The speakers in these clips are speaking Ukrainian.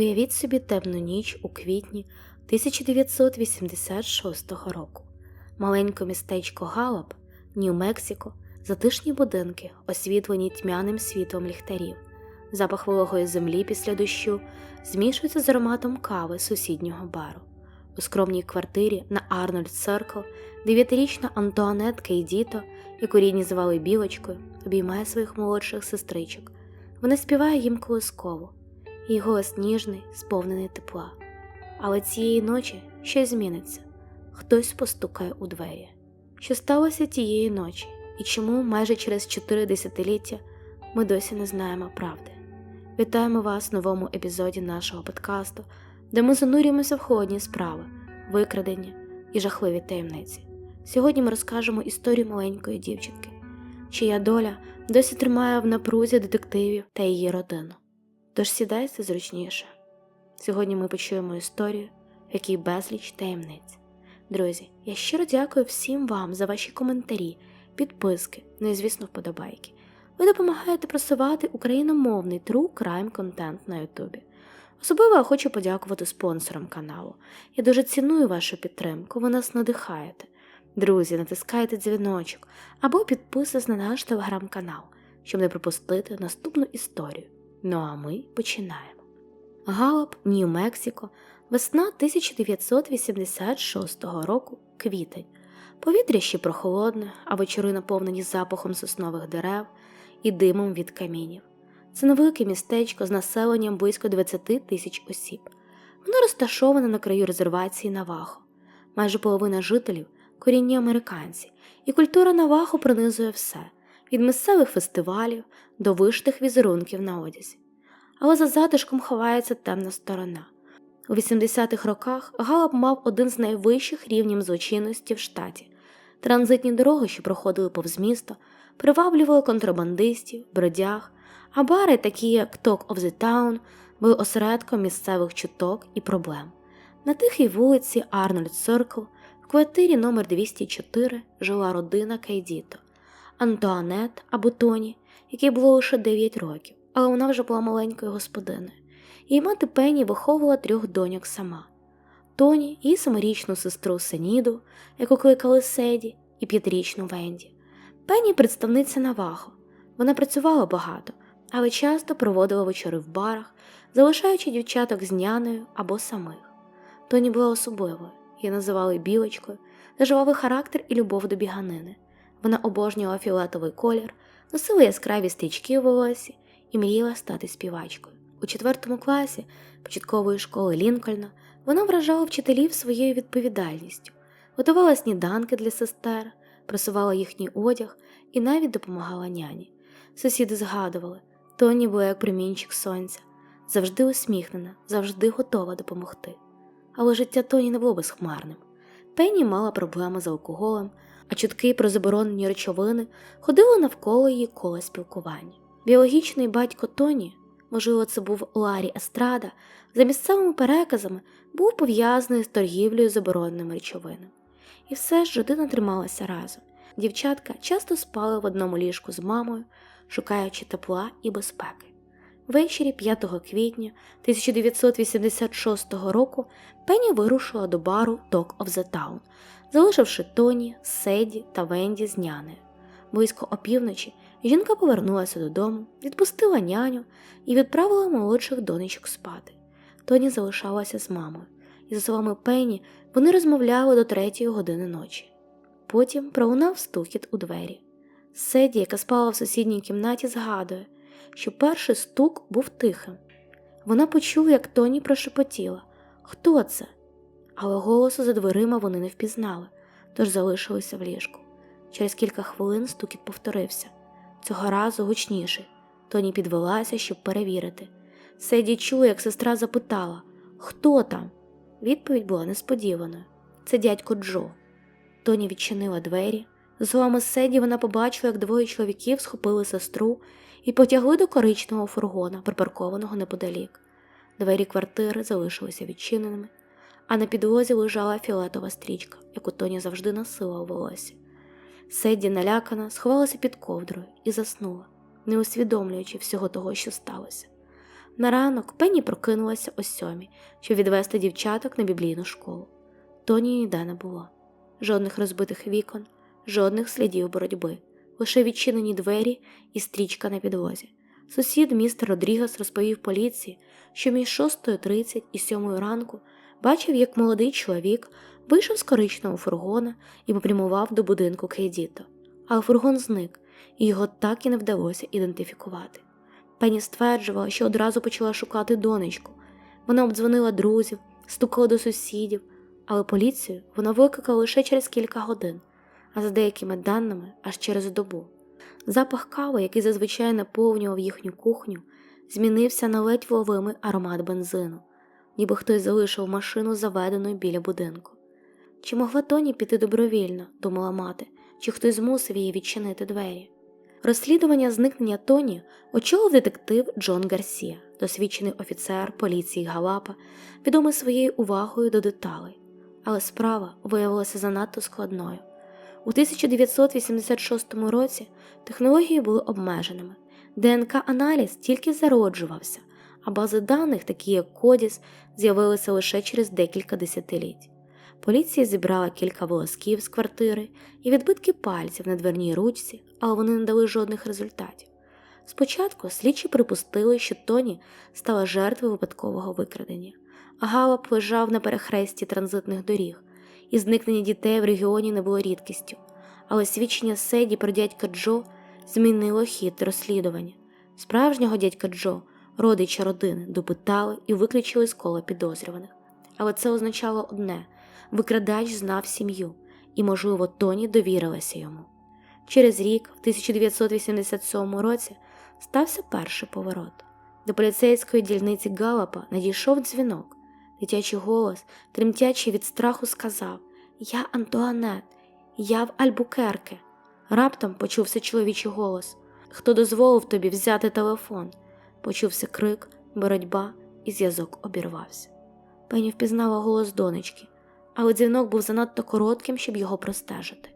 Уявіть собі темну ніч у квітні 1986 року. Маленьке містечко Галап, Нью-Мексико, затишні будинки, освітлені тьмяним світлом ліхтарів, запах вологої землі після дощу змішується з ароматом кави сусіднього бару. У скромній квартирі на Арнольд Церкл дев'ятирічна Антуанет Кейдіто, яку рідні звали Білочкою, обіймає своїх молодших сестричок. Вона співає їм колискову, її голос ніжний, сповнений тепла. Але цієї ночі щось зміниться хтось постукає у двері. Що сталося тієї ночі, і чому майже через чотири десятиліття ми досі не знаємо правди. Вітаємо вас в новому епізоді нашого подкасту, де ми занурюємося в холодні справи, викрадення і жахливі таємниці. Сьогодні ми розкажемо історію маленької дівчинки, чия доля досі тримає в напрузі детективів та її родину. Тож сідайте зручніше. Сьогодні ми почуємо історію, в якій безліч таємниць. Друзі, я щиро дякую всім вам за ваші коментарі, підписки, ну і звісно, вподобайки. Ви допомагаєте просувати україномовний true crime контент на Ютубі. Особливо я хочу подякувати спонсорам каналу. Я дуже ціную вашу підтримку, ви нас надихаєте. Друзі, натискайте дзвіночок або підписуйтесь на наш телеграм-канал, щоб не пропустити наступну історію. Ну а ми починаємо. Галап, Нью-Мексико, весна 1986 року, квітень. Повітря ще прохолодне, а вечори наповнені запахом соснових дерев і димом від камінів. Це невелике містечко з населенням близько 20 тисяч осіб. Воно розташоване на краю резервації Навахо. Майже половина жителів корінні американці, і культура Навахо пронизує все від місцевих фестивалів до вишитих візерунків на одязі. Але за затишком ховається темна сторона. У 80-х роках Галап мав один з найвищих рівнів злочинності в штаті. Транзитні дороги, що проходили повз місто, приваблювали контрабандистів, бродяг, а бари, такі як Talk of the Town, були осередком місцевих чуток і проблем. На тихій вулиці Арнольд Циркл в квартирі номер 204 жила родина Кейдіто, Антуанет або Тоні, якій було лише 9 років, але вона вже була маленькою господиною. Її мати Пенні виховувала трьох доньок сама. Тоні, її саморічну сестру Сеніду, яку кликали Седі, і п'ятирічну Венді. Пенні представниця Навахо. Вона працювала багато, але часто проводила вечори в барах, залишаючи дівчаток з няною або самих. Тоні була особливою, її називали білочкою, жвавий характер і любов до біганини. Вона обожнювала фіолетовий колір, носила яскраві стрічки в волосі і мріяла стати співачкою. У четвертому класі початкової школи Лінкольна вона вражала вчителів своєю відповідальністю, готувала сніданки для сестер, просувала їхній одяг і навіть допомагала няні. Сусіди згадували, Тоні була як промінчик сонця, завжди усміхнена, завжди готова допомогти. Але життя Тоні не було безхмарним. Пенні мала проблеми з алкоголем, а чутки про заборонені речовини ходили навколо її кола спілкування. Біологічний батько Тоні можливо, це був Ларі Естрада, за місцевими переказами був пов'язаний з торгівлею забороненими речовинами. І все ж родина трималася разом. Дівчатка часто спали в одному ліжку з мамою, шукаючи тепла і безпеки. Ввечері 5 квітня 1986 року Пенні вирушила до бару Talk of the Town, залишивши Тоні, Седі та Венді з нянею. Близько опівночі Жінка повернулася додому, відпустила няню і відправила молодших донечок спати. Тоні залишалася з мамою, і, за словами Пенні, вони розмовляли до третьої години ночі. Потім пролунав стукіт у двері. Седі, яка спала в сусідній кімнаті, згадує, що перший стук був тихим. Вона почула, як Тоні прошепотіла Хто це? Але голосу за дверима вони не впізнали, тож залишилися в ліжку. Через кілька хвилин стукіт повторився цього разу гучніше. Тоні підвелася, щоб перевірити. Седі чує, як сестра запитала Хто там? Відповідь була несподіваною. Це дядько Джо. Тоні відчинила двері. З словами Седі вона побачила, як двоє чоловіків схопили сестру і потягли до коричного фургона, припаркованого неподалік. Двері квартири залишилися відчиненими, а на підлозі лежала фіолетова стрічка, яку Тоні завжди носила у волосі. Седді, налякана, сховалася під ковдрою і заснула, не усвідомлюючи всього того, що сталося. На ранок Пенні прокинулася о сьомій, щоб відвести дівчаток на біблійну школу. Тоні ніде не було. Жодних розбитих вікон, жодних слідів боротьби, лише відчинені двері і стрічка на підлозі. Сусід містер Родрігес розповів поліції, що між 6.30 і 7 ранку бачив, як молодий чоловік вийшов з коричневого фургона і попрямував до будинку Кейдіто. Але фургон зник, і його так і не вдалося ідентифікувати. Пені стверджувала, що одразу почала шукати донечку. Вона обдзвонила друзів, стукала до сусідів, але поліцію вона викликала лише через кілька годин, а за деякими даними аж через добу. Запах кави, який зазвичай наповнював їхню кухню, змінився на ледь вловимий аромат бензину, ніби хтось залишив машину заведеною біля будинку. Чи могла Тоні піти добровільно, думала мати, чи хтось змусив її відчинити двері? Розслідування зникнення Тоні очолив детектив Джон Гарсія, досвідчений офіцер поліції Галапа, відомий своєю увагою до деталей. Але справа виявилася занадто складною. У 1986 році технології були обмеженими. ДНК-аналіз тільки зароджувався, а бази даних, такі як Кодіс, з'явилися лише через декілька десятиліть. Поліція зібрала кілька волосків з квартири і відбитки пальців на дверній ручці, але вони не дали жодних результатів. Спочатку слідчі припустили, що Тоні стала жертвою випадкового викрадення, Галап лежав на перехресті транзитних доріг, і зникнення дітей в регіоні не було рідкістю, але свідчення Седі про дядька Джо змінило хід розслідування. Справжнього дядька Джо, родича родини, допитали і виключили з кола підозрюваних. Але це означало одне викрадач знав сім'ю, і, можливо, Тоні довірилася йому. Через рік, в 1987 році, стався перший поворот. До поліцейської дільниці Галапа надійшов дзвінок. Дитячий голос, тремтячий від страху, сказав Я Антуанет, я в Альбукерке. Раптом почувся чоловічий голос Хто дозволив тобі взяти телефон? Почувся крик, боротьба, і зв'язок обірвався. Пені впізнала голос донечки, але дзвінок був занадто коротким, щоб його простежити.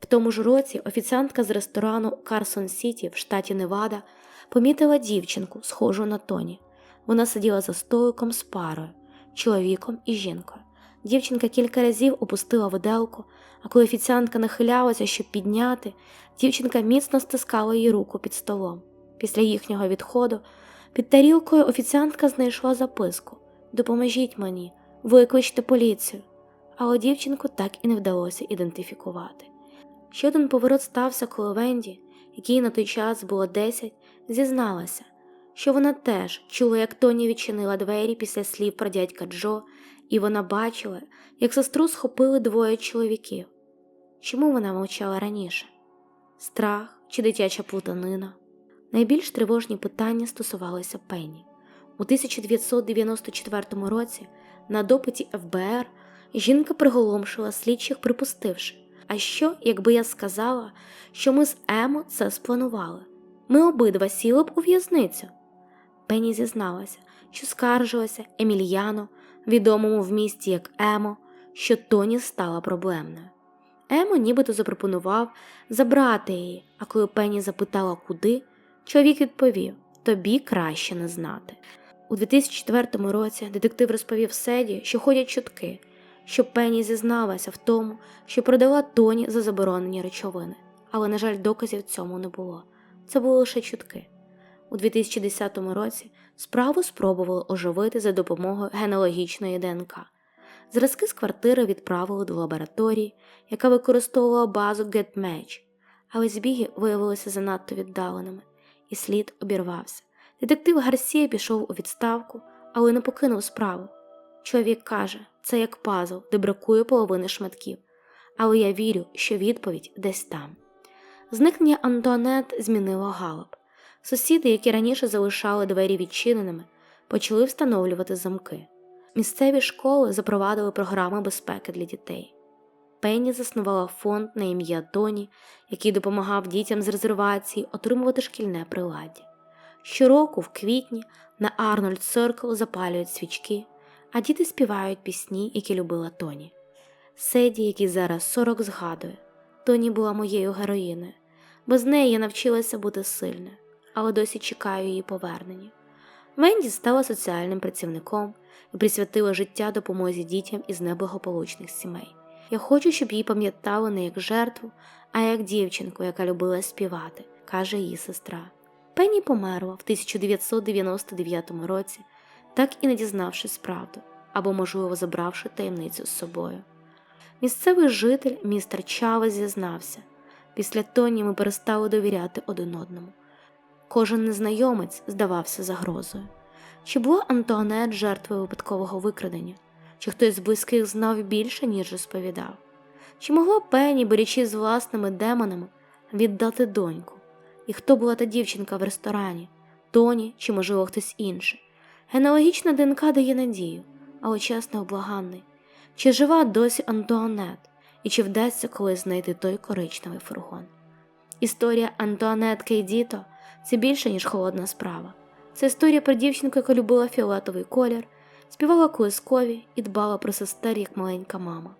В тому ж році офіціантка з ресторану Карсон Сіті в штаті Невада помітила дівчинку, схожу на Тоні. Вона сиділа за столиком з парою, чоловіком і жінкою. Дівчинка кілька разів опустила виделку, а коли офіціантка нахилялася, щоб підняти, дівчинка міцно стискала її руку під столом. Після їхнього відходу під тарілкою офіціантка знайшла записку Допоможіть мені, викличте поліцію. Але дівчинку так і не вдалося ідентифікувати. Ще один поворот стався, коли Венді, якій на той час було 10, зізналася, що вона теж чула, як Тоні відчинила двері після слів про дядька Джо, і вона бачила, як сестру схопили двоє чоловіків. Чому вона мовчала раніше? Страх чи дитяча плутанина? Найбільш тривожні питання стосувалися Пенні. У 1994 році на допиті ФБР жінка приголомшила слідчих, припустивши. А що, якби я сказала, що ми з Емо це спланували? Ми обидва сіли б у в'язницю. Пенні зізналася, що скаржилася Емільяно, відомому в місті як Емо, що Тоні стала проблемною. Емо нібито запропонував забрати її, а коли Пенні запитала, куди, чоловік відповів тобі краще не знати. У 2004 році детектив розповів Седі, що ходять чутки що Пенні зізналася в тому, що продала Тоні за заборонені речовини, але, на жаль, доказів цьому не було. Це були лише чутки. У 2010 році справу спробували оживити за допомогою генеалогічної ДНК. Зразки з квартири відправили до лабораторії, яка використовувала базу GetMatch, але збіги виявилися занадто віддаленими, і слід обірвався. Детектив Гарсія пішов у відставку, але не покинув справу. Чоловік каже, це як пазл, де бракує половини шматків, але я вірю, що відповідь десь там. Зникнення Антуанет змінило галап. Сусіди, які раніше залишали двері відчиненими, почали встановлювати замки. Місцеві школи запровадили програми безпеки для дітей. Пенні заснувала фонд на ім'я Тоні, який допомагав дітям з резервації отримувати шкільне приладдя. Щороку, в квітні, на Арнольд Циркл запалюють свічки а діти співають пісні, які любила Тоні. Седі, який зараз сорок згадує, Тоні була моєю героїною, без неї я навчилася бути сильною, але досі чекаю її повернення. Венді стала соціальним працівником і присвятила життя допомозі дітям із неблагополучних сімей. Я хочу, щоб її пам'ятали не як жертву, а як дівчинку, яка любила співати, каже її сестра. Пенні померла в 1999 році, так і не дізнавшись правду, або, можливо, забравши таємницю з собою. Місцевий житель містер Чавес зізнався після Тоні ми перестали довіряти один одному. Кожен незнайомець здавався загрозою. Чи була Антуанет жертвою випадкового викрадення, чи хтось з близьких знав більше, ніж розповідав? Чи могла Пенні, борючись з власними демонами, віддати доньку? І хто була та дівчинка в ресторані, Тоні чи, можливо, хтось інший? Генеалогічна ДНК дає надію, але час необлаганний. Чи жива досі Антуанет, і чи вдасться колись знайти той коричневий фургон? Історія Антуанет Кейдіто це більше, ніж холодна справа. Це історія про дівчинку, яка любила фіолетовий колір, співала колискові і дбала про сестер як маленька мама.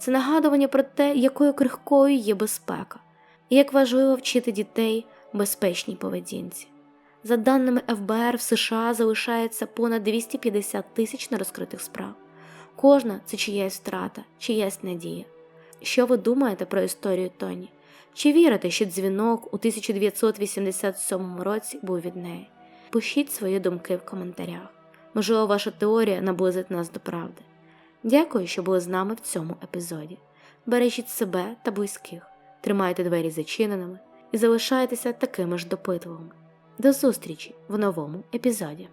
Це нагадування про те, якою крихкою є безпека, і як важливо вчити дітей безпечній поведінці. За даними ФБР, в США залишається понад 250 тисяч нерозкритих справ. Кожна це чиясь втрата, чиясь надія. Що ви думаєте про історію Тоні? Чи вірите, що дзвінок у 1987 році був від неї? Пишіть свої думки в коментарях. Можливо, ваша теорія наблизить нас до правди. Дякую, що були з нами в цьому епізоді. Бережіть себе та близьких, тримайте двері зачиненими і залишайтеся такими ж допитливими. До зустрічі в новому епізоді.